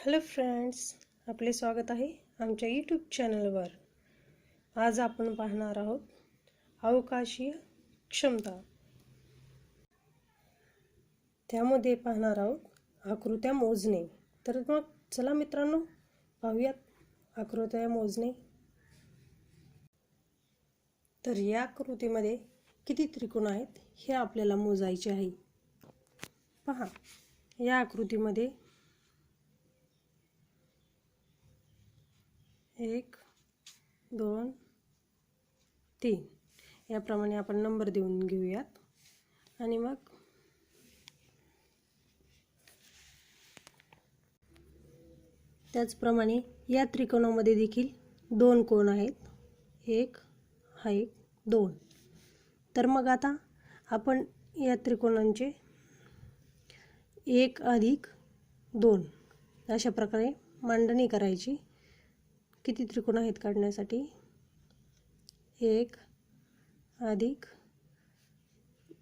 Hello friends आपले स्वागत आहे आमच्या यूट्यूब चॅनलवर. आज आपण पाहणार आहोत अवकाशीय क्षमता. त्यामध्ये पाहणार आहोत आकृत्या मोजणे. तर मग चला मित्रांनो पाहूयात आकृत्या मोजणे. तर या आकृतीमध्ये किती त्रिकोण आहेत हे आपल्याला मोजायचे आहे. पहा या आकृतीमध्ये एक दोन तीन. याप्रमाणे आपण नंबर देऊन घेऊयात. आणि मग त्याचप्रमाणे या त्रिकोणामध्ये देखील दोन कोण आहेत? एक हा एक दोन. तर मग आता आपण या त्रिकोणांचे एक अधिक दोन अशा प्रकारे मांडणी करायची. किती त्रिकोण आहेत काढण्यासाठी? एक अधिक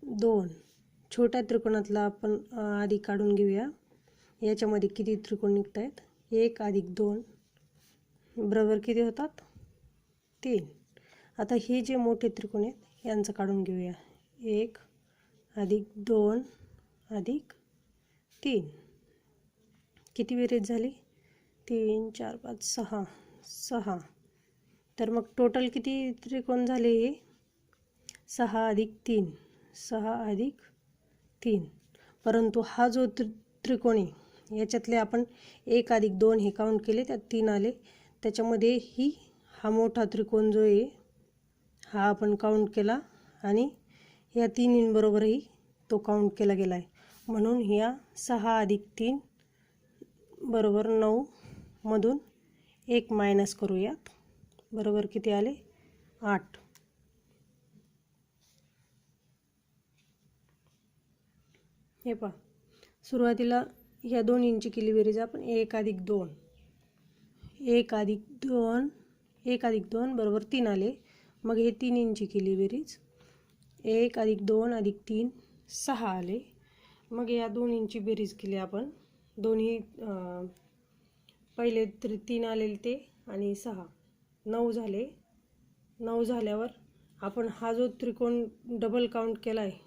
दोन. छोट्या त्रिकोणातला आपण आधी काढून घेऊया. याच्यामध्ये किती त्रिकोण निघत आहेत एक अधिक दोन. बरोबर किती होतात? तीन. आता हे जे मोठे त्रिकोण आहेत यांचं काढून घेऊया. एक अधिक दोन अधिक तीन. किती बेरीज झाली? तीन चार पाच सहा. सहा. तर मग टोटल किती त्रिकोण झाले हे? सहा अधिक तीन. सहा अधिक तीन. परंतु हा जो त्रि त्रिकोण आहे याच्यातले आपण एक अधिक दोन हे काउंट केले त्यात तीन आले. त्याच्यामध्ये ही हा मोठा त्रिकोण जो आहे हा आपण काउंट केला आणि या तिन्हींबरोबरही तो काउंट केला गेला आहे म्हणून ह्या सहा अधिक तीन बरोबर नऊ मधून एक मायनस करूयात. बरोबर किती आले? आठ. हे पहा. सुरुवातीला ह्या दोन इंची केली बेरीज आपण. एक अधिक दोन. एक अधिक दोन. एक अधिक दोन बरोबर तीन आले. मग हे तीन इंची केली बेरीज. एक अधिक दोन अधिक तीन सहा आले. मग या दोन इंची बेरीज केली आपण. दोन्ही पहिले तर तीन आलेले ते आणि सहा. नऊ झाले. नऊ झाल्यावर आपण हा जो त्रिकोण डबल काउंट केला आहे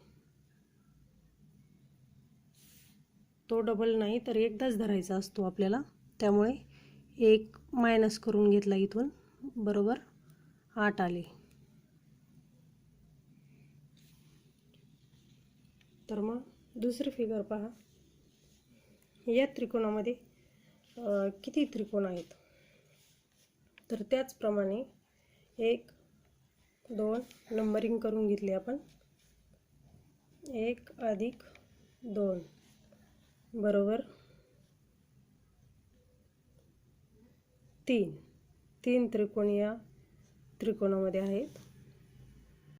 तो डबल नाही तर एकदाच धरायचा असतो आपल्याला. त्यामुळे एक मायनस करून घेतला इथून. बरोबर? आठ आले. तर मग दुसरी फिगर पहा. या त्रिकोणामध्ये किती त्रिकोण आहेत? तर त्याचप्रमाणे एक दोन नंबरिंग करून घेतले आपण. एक अधिक दोन. बरोबर? तीन. तीन त्रिकोण या त्रिकोणामध्ये आहेत.